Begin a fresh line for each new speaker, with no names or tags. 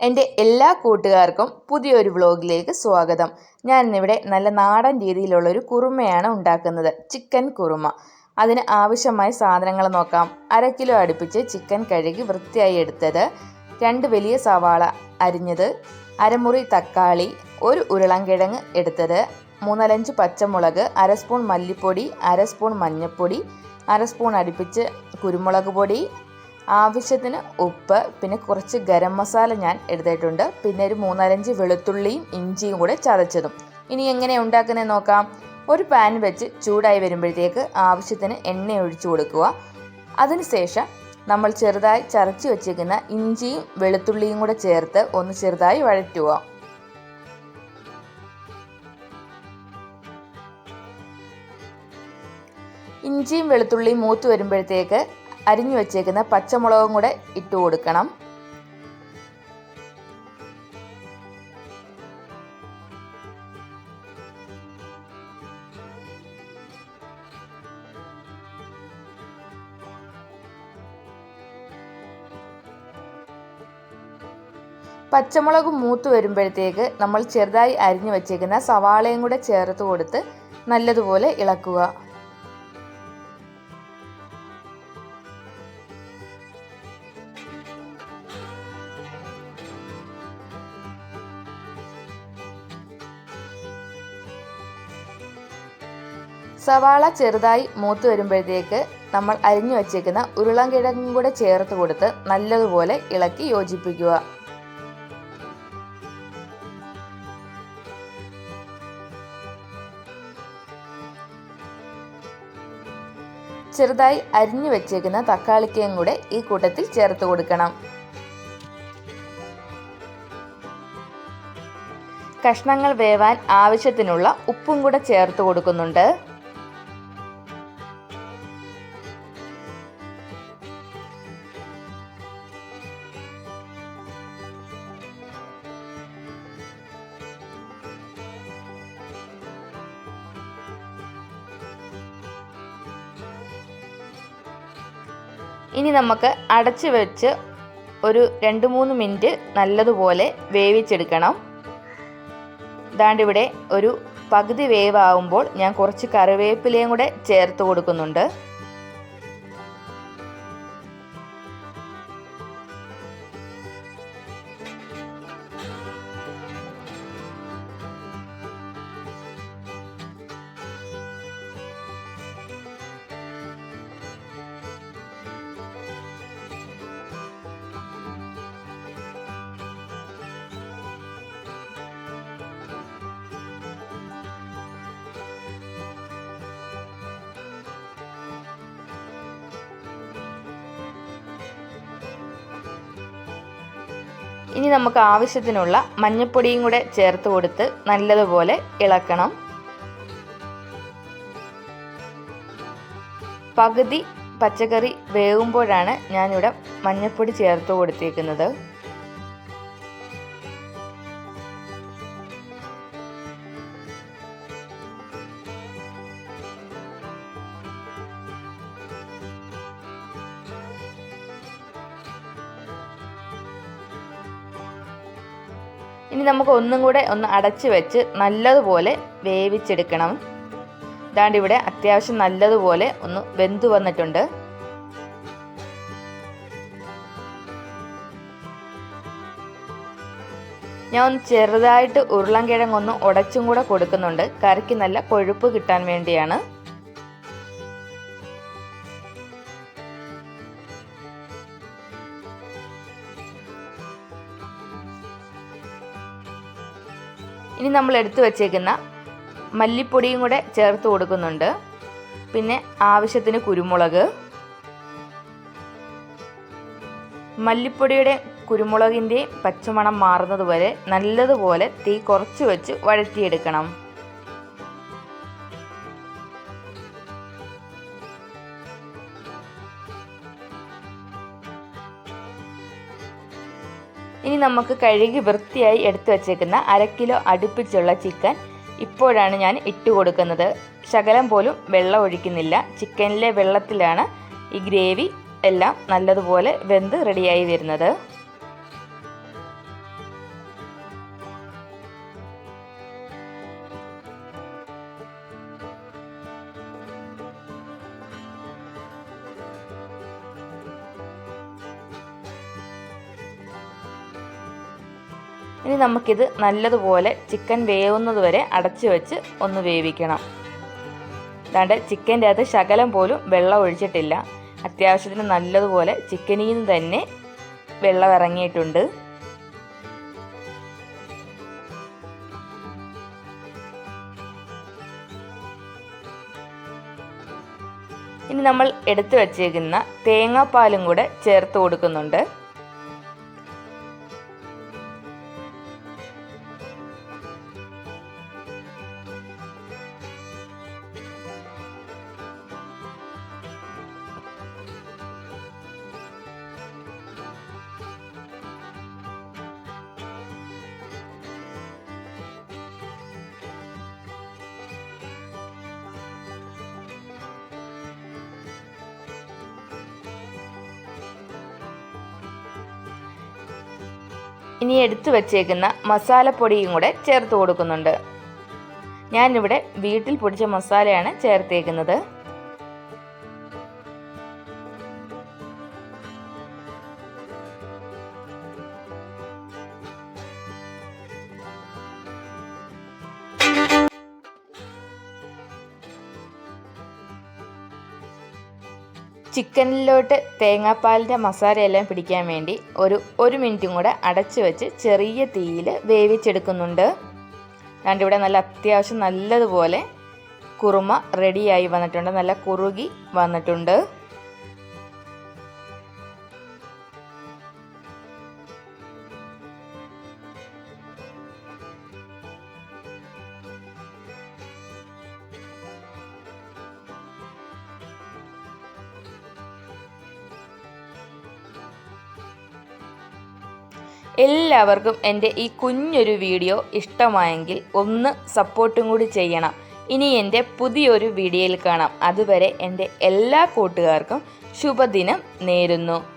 എന്റെ എല്ലാ കൂട്ടുകാർക്കും പുതിയൊരു വ്ളോഗിലേക്ക് സ്വാഗതം. ഞാൻ ഇന്നിവിടെ നല്ല നാടൻ രീതിയിലുള്ളൊരു കുറുമയാണ് ഉണ്ടാക്കുന്നത്. ചിക്കൻ കുറുമ. അതിന് ആവശ്യമായ സാധനങ്ങൾ നോക്കാം. അര കിലോ അടുപ്പിച്ച് ചിക്കൻ കഴുകി വൃത്തിയായി എടുത്തത് രണ്ട് വലിയ സവാള അരിഞ്ഞത് അരമുറി തക്കാളി ഒരു ഉരുളൻകിഴങ്ങ് എടുത്തത് മൂന്നലഞ്ച് പച്ചമുളക് അര സ്പൂൺ മല്ലിപ്പൊടി അര സ്പൂൺ മഞ്ഞൾപ്പൊടി അര സ്പൂൺ അടുപ്പിച്ച് കുരുമുളക് പൊടി ആവശ്യത്തിന് ഉപ്പ് പിന്നെ കുറച്ച് ഗരം മസാല ഞാൻ എടുത്തിട്ടുണ്ട്. പിന്നെ ഒരു മൂന്നാലഞ്ച് വെളുത്തുള്ളിയും ഇഞ്ചിയും കൂടെ ചതച്ചതും. ഇനി എങ്ങനെ ഉണ്ടാക്കുന്നത് നോക്കാം. ഒരു പാൻ വെച്ച് ചൂടായി വരുമ്പോഴത്തേക്ക് ആവശ്യത്തിന് എണ്ണ ഒഴിച്ചു കൊടുക്കുക. അതിനുശേഷം നമ്മൾ ചെറുതായി ചതച്ച് വെച്ചിരിക്കുന്ന ഇഞ്ചിയും വെളുത്തുള്ളിയും കൂടെ ചേർത്ത് ഒന്ന് ചെറുതായി വഴറ്റുക. ഇഞ്ചിയും വെളുത്തുള്ളിയും മൂത്ത് വരുമ്പോഴത്തേക്ക് അരിഞ്ഞു വച്ചേക്കുന്ന പച്ചമുളകും കൂടെ ഇട്ട് കൊടുക്കണം. പച്ചമുളക് മൂത്ത് വരുമ്പോഴത്തേക്ക് നമ്മൾ ചെറുതായി അരിഞ്ഞു വച്ചേക്കുന്ന സവാളയും കൂടെ ചേർത്ത് കൊടുത്ത് നല്ലതുപോലെ ഇളക്കുക. സവാള ചെറുതായി മൂത്ത് വരുമ്പോഴത്തേക്ക് നമ്മൾ അരിഞ്ഞു വച്ചേക്കുന്ന ഉരുളൻകിഴങ്ങും കൂടെ ചേർത്ത് കൊടുത്ത് നല്ലതുപോലെ ഇളക്കി യോജിപ്പിക്കുക. ചെറുതായി അരിഞ്ഞു വെച്ചേക്കുന്ന തക്കാളിക്കയും കൂടെ ഈ കൂട്ടത്തിൽ ചേർത്ത് കൊടുക്കണം. കഷ്ണങ്ങൾ വേവാൻ ആവശ്യത്തിനുള്ള ഉപ്പും കൂടെ ചേർത്ത് കൊടുക്കുന്നുണ്ട്. ഇനി നമുക്ക് അടച്ച് വെച്ച് ഒരു രണ്ട് മൂന്ന് മിനിറ്റ് നല്ലതുപോലെ വേവിച്ചെടുക്കണം. ഇതാണ്ട് ഇവിടെ ഒരു പകുതി വേവാകുമ്പോൾ ഞാൻ കുറച്ച് കറിവേപ്പിലയും കൂടെ ചേർത്ത് കൊടുക്കുന്നുണ്ട്. ഇനി നമുക്ക് ആവശ്യത്തിനുള്ള മഞ്ഞൾപ്പൊടിയും കൂടെ ചേർത്ത് കൊടുത്ത് നല്ലതുപോലെ ഇളക്കണം. പകുതി പച്ചക്കറി വേവുമ്പോഴാണ് ഞാനിവിടെ മഞ്ഞൾപ്പൊടി ചേർത്ത് കൊടുത്തേക്കുന്നത്. ഇനി നമുക്ക് ഒന്നും കൂടെ ഒന്ന് അടച്ച് വെച്ച് നല്ലതുപോലെ വേവിച്ചെടുക്കണം. ഇതാണ്ട് ഇവിടെ അത്യാവശ്യം നല്ലതുപോലെ ഒന്ന് വെന്തു വന്നിട്ടുണ്ട്. ഞാൻ ഒന്ന് ചെറുതായിട്ട് ഉരുളൻകിഴങ്ങൊന്ന് ഉടച്ചും കൂടെ കൊടുക്കുന്നുണ്ട്. കറിക്ക് നല്ല കൊഴുപ്പ് കിട്ടാൻ വേണ്ടിയാണ്. ഇനി നമ്മൾ എടുത്തു വച്ചേക്കുന്ന മല്ലിപ്പൊടിയും കൂടെ ചേർത്ത് കൊടുക്കുന്നുണ്ട്. പിന്നെ ആവശ്യത്തിന് കുരുമുളക്. മല്ലിപ്പൊടിയുടെ കുരുമുളകിന്റെയും പച്ചമണം മാറുന്നത് വരെ നല്ലതുപോലെ തീ കുറച്ച് വെച്ച് വഴറ്റിയെടുക്കണം. ഇനി നമുക്ക് കഴുകി വൃത്തിയായി എടുത്തു വച്ചേക്കുന്ന അര കിലോ അടുപ്പിച്ചുള്ള ചിക്കൻ ഇപ്പോഴാണ് ഞാൻ ഇട്ട് കൊടുക്കുന്നത്. ശകലം പോലും വെള്ളം ഒഴിക്കുന്നില്ല. ചിക്കനിലെ വെള്ളത്തിലാണ് ഈ ഗ്രേവി എല്ലാം നല്ലതുപോലെ വെന്ത് റെഡിയായി വരുന്നത്. ഇനി നമുക്കിത് നല്ലതുപോലെ ചിക്കൻ വേവുന്നത് വരെ അടച്ചു വെച്ച് ഒന്ന് വേവിക്കണം. അതാണ്ട് ചിക്കന്റെ അകത്ത് ശകലം പോലും വെള്ളം ഒഴിച്ചിട്ടില്ല. അത്യാവശ്യത്തിന് നല്ലതുപോലെ ചിക്കനിൽ നിന്ന് തന്നെ വെള്ളം ഇറങ്ങിയിട്ടുണ്ട്. ഇനി നമ്മൾ എടുത്തു വച്ചേക്കുന്ന തേങ്ങാപ്പാലും കൂടെ ചേർത്ത് കൊടുക്കുന്നുണ്ട്. ഇനി എടുത്തു വച്ചേക്കുന്ന മസാലപ്പൊടിയും കൂടെ ചേർത്ത് കൊടുക്കുന്നുണ്ട്. ഞാനിവിടെ വീട്ടിൽ പൊടിച്ച മസാലയാണ് ചേർത്തേക്കുന്നത്. ചിക്കനിലോട്ട് തേങ്ങാപ്പാലിന്റെ മസാലയെല്ലാം പിടിക്കാൻ വേണ്ടി ഒരു ഒരു മിനിറ്റും കൂടെ അടച്ചു വെച്ച് ചെറിയ തീയിൽ വേവിച്ചെടുക്കുന്നുണ്ട്. ഇവിടെ നല്ല അത്യാവശ്യം നല്ലതുപോലെ കുറുമ റെഡിയായി വന്നിട്ടുണ്ട്. നല്ല കുറുകി വന്നിട്ടുണ്ട്. എല്ലാവർക്കും എന്റെ ഈ കുഞ്ഞൊരു വീഡിയോ ഇഷ്ടമായെങ്കിൽ ഒന്ന് സപ്പോർട്ടും കൂടി ചെയ്യണം. ഇനി എന്റെ പുതിയൊരു വീഡിയോയിൽ കാണാം. അതുവരെ എന്റെ എല്ലാ കൂട്ടുകാർക്കും ശുഭദിനം നേരുന്നു.